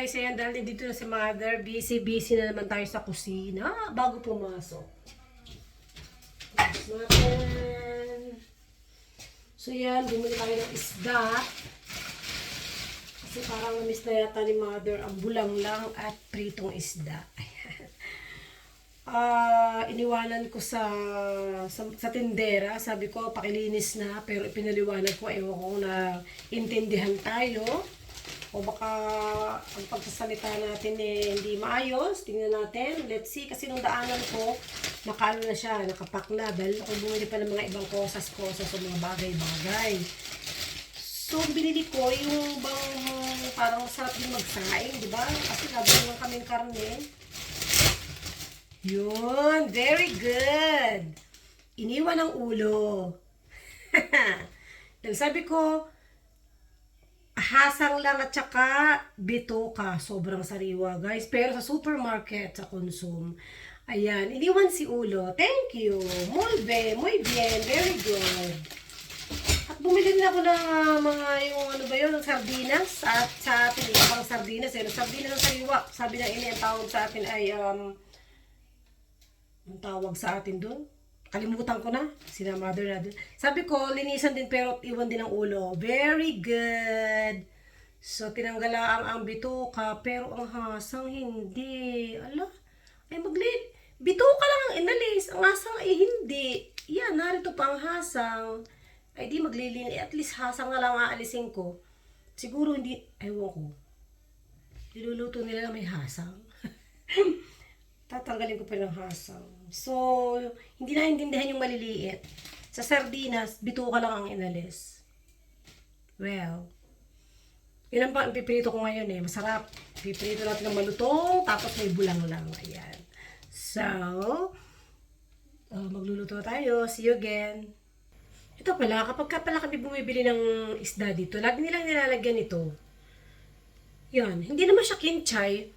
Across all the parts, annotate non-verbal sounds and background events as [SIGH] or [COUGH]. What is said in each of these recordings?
guys, ayan dahil dito na si mother, busy-busy na naman tayo sa kusina bago pumasok. Natin. So yan, bumili tayo ng isda. Kasi parang na-miss na yata ni mother ang bulang lang at pritong isda. Ayan. [LAUGHS] Ah, iniwanan ko sa, sa sa tindera, sabi ko pakilinis na pero ipinaliwanag ko ewan ko na intindihan tayo o baka ang pagsasalita natin eh, hindi maayos. Tingnan natin. Let's see. Kasi nung daanan ko, nakaano na siya, nakapak na. Dahil ako bumili pa ng mga ibang kosas-kosas o mga bagay-bagay. So, binili ko yung bang parang sarap din magsaing, di ba? Kasi nabili lang kaming karne. Yun, very good. Iniwan ang ulo. [LAUGHS] Dahil sabi ko, hasang lang at saka bitoka. Sobrang sariwa, guys. Pero sa supermarket, sa consume, ayan, iniwan si ulo. Thank you. Muy bien, muy bien. Very good. At bumili din ako ng ah, mga yung ano ba yun, sardinas. At sa atin, ibang sardinas. Eh. Sardinas ng sariwa. Sabi ng ini, ang tawag sa atin ay, um, ang tawag sa atin doon. Kalimutan ko na. Sina mother na doon. Sabi ko, linisan din pero iwan din ang ulo. Very good. So, tinanggalaan ang bituka pero ang hasang hindi. Ala, ay magli... Bituka lang ang inalis. Ang hasang ay hindi. Yan, narito pa ang hasang. Ay di maglilin. At least hasang nga lang aalisin ko. Siguro hindi, ewan ko. Niluluto nila na may hasang. [LAUGHS] tatanggalin ko pa ng hasang. So, hindi na intindihan yung maliliit. Sa sardinas, bituka lang ang inalis. Well, yun ang pipirito ko ngayon eh. Masarap. Pipirito natin ng malutong, tapos may bulang lang. Ayan. So, uh, magluluto tayo. See you again. Ito pala, kapag ka pala kami bumibili ng isda dito, lagi nilang nilalagyan ito. Yan. Hindi naman siya kinchay.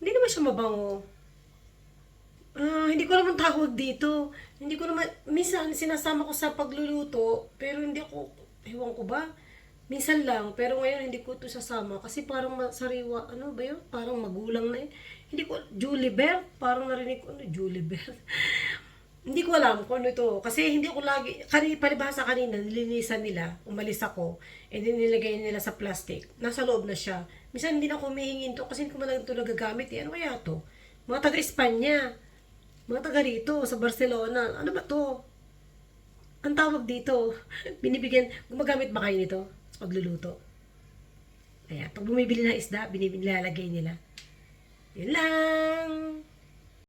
Hindi naman siya mabango. Ah, hindi ko naman tawag dito. Hindi ko naman, minsan sinasama ko sa pagluluto, pero hindi ko, ewan ko ba, minsan lang, pero ngayon hindi ko ito sasama kasi parang masariwa, ano ba yun? Parang magulang na yun. Hindi ko, Julie Bell, parang narinig ko, ano, Julie Bell. [LAUGHS] hindi ko alam kung ano ito. Kasi hindi ko lagi, kanina, palibhasa kanina, nilinisan nila, umalis ako, and then nilagay nila sa plastic. Nasa loob na siya. Minsan hindi na ako humihingin to kasi hindi ko man lang ito nagagamit. Eh. Ano kaya to? Mga taga-Espanya. Mga taga rito, sa Barcelona. Ano ba to? Ang tawag dito, [LAUGHS] binibigyan, gumagamit ba kayo nito sa pagluluto? Ayan, pag bumibili ng isda, binibili, nilalagay nila. Yun lang.